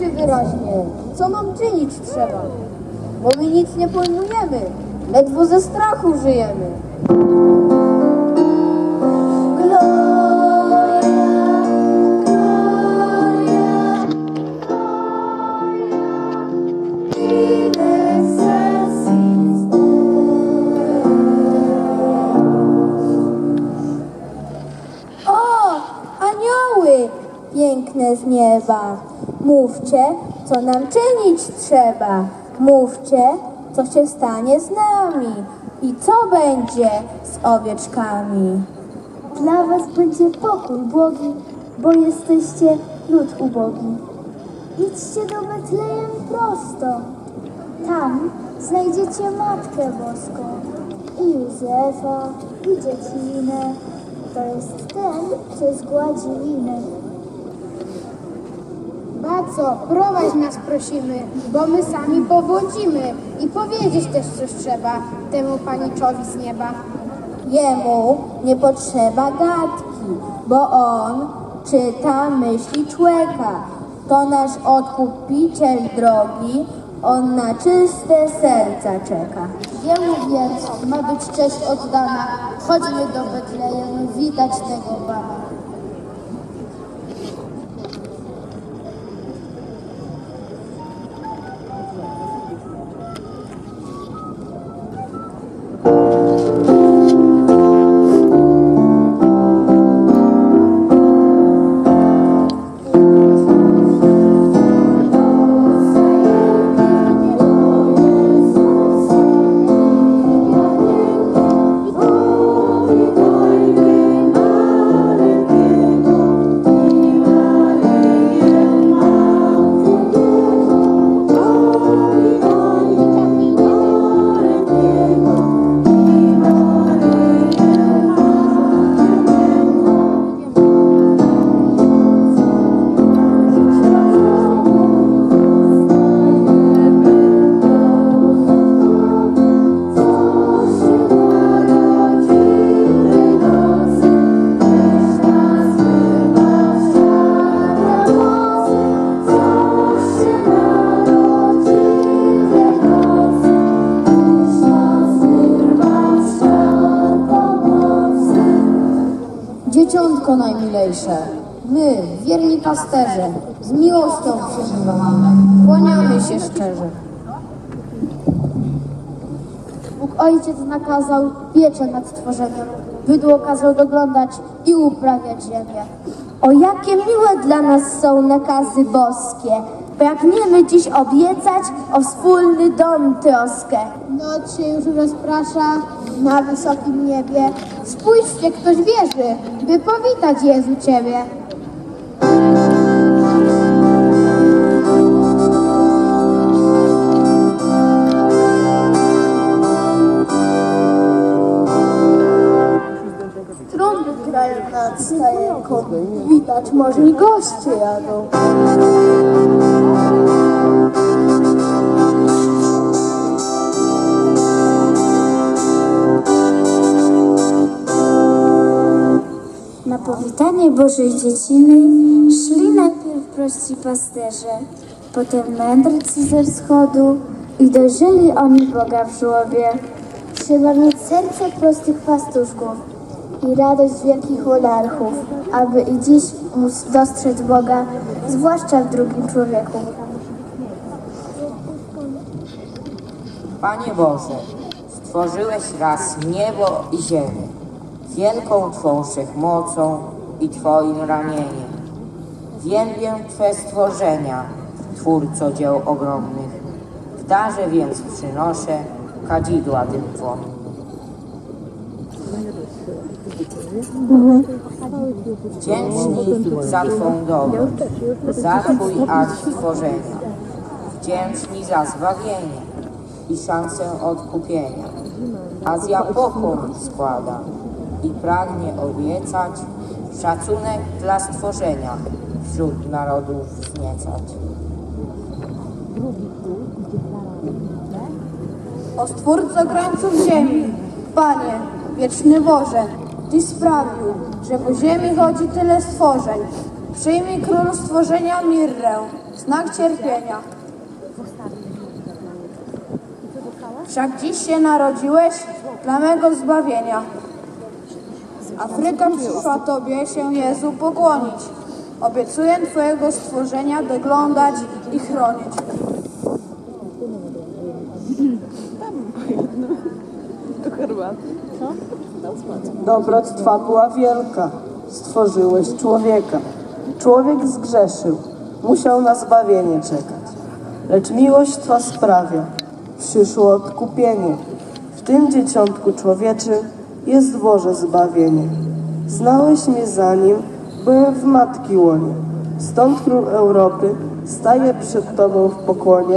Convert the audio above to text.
mówcie wyraźnie, co nam czynić trzeba, bo my nic nie pojmujemy, ledwo ze strachu żyjemy. Piękne z nieba, mówcie, co nam czynić trzeba. Mówcie, co się stanie z nami i co będzie z owieczkami. Dla was będzie pokój błogi, bo jesteście lud ubogi. Idźcie do Betlejem prosto. Tam znajdziecie Matkę Boską i Józefa, i dziecinę. To jest ten, co zgładzi winę. Baco, prowadź nas prosimy, bo my sami powłodzimy i powiedzieć też coś trzeba temu paniczowi z nieba. Jemu nie potrzeba gadki, bo on czyta myśli człowieka. To nasz odkupiciel drogi, on na czyste serca czeka. Jemu więc ma być cześć oddana. Chodźmy do Betlejem, widać tego Pana. Dzieciątko najmilejsze, my, wierni pasterze, z miłością przyzywamy, kłaniamy się szczerze. Bóg Ojciec nakazał pieczę nad stworzeniem, bydło kazał doglądać i uprawiać ziemię. O jakie miłe dla nas są nakazy boskie! Pragniemy dziś obiecać o wspólny dom troskę. Noc się już rozprasza na wysokim niebie. Spójrzcie, ktoś wierzy, by powitać Jezu Ciebie. Trąby grają nad stajenką, widać może i goście jadą. Powitanie Bożej Dzieciny szli najpierw prości pasterze, potem mędrcy ze wschodu i dojrzeli oni Boga w żłobie. Trzeba mieć serce prostych pastuszków i radość wielkich monarchów, aby i dziś móc dostrzec Boga, zwłaszcza w drugim człowieku. Panie Boże, stworzyłeś raz niebo i ziemię, wielką Twą wszechmocą i Twoim ramieniem. Wielbię Twe stworzenia, Twórco dzieł ogromnych. W darze więc przynoszę kadzidła dym płonny. Wdzięczni za Twą dobroć, za Twój akt stworzenia. Wdzięczni za zbawienie i szansę odkupienia. Azja pokłon składa i pragnie obiecać szacunek dla stworzenia wśród narodów wzniecać. O Stwórco krańców ziemi, Panie, wieczny Boże, Tyś sprawił, że po ziemi chodzi tyle stworzeń. Przyjmij król stworzenia mirrę, znak cierpienia. Wszak dziś się narodziłeś dla mego zbawienia. Afryka przyszła Tobie się Jezu pokłonić. Obiecuję Twojego stworzenia doglądać i chronić. Dobroć Twa była wielka, stworzyłeś człowieka. Człowiek zgrzeszył, musiał na zbawienie czekać. Lecz miłość Twa sprawia, przyszło odkupienie. W tym dzieciątku człowieczym jest Boże zbawienie. Znałeś mnie zanim byłem w matki łonie. Stąd król Europy staje przed Tobą w pokłonie.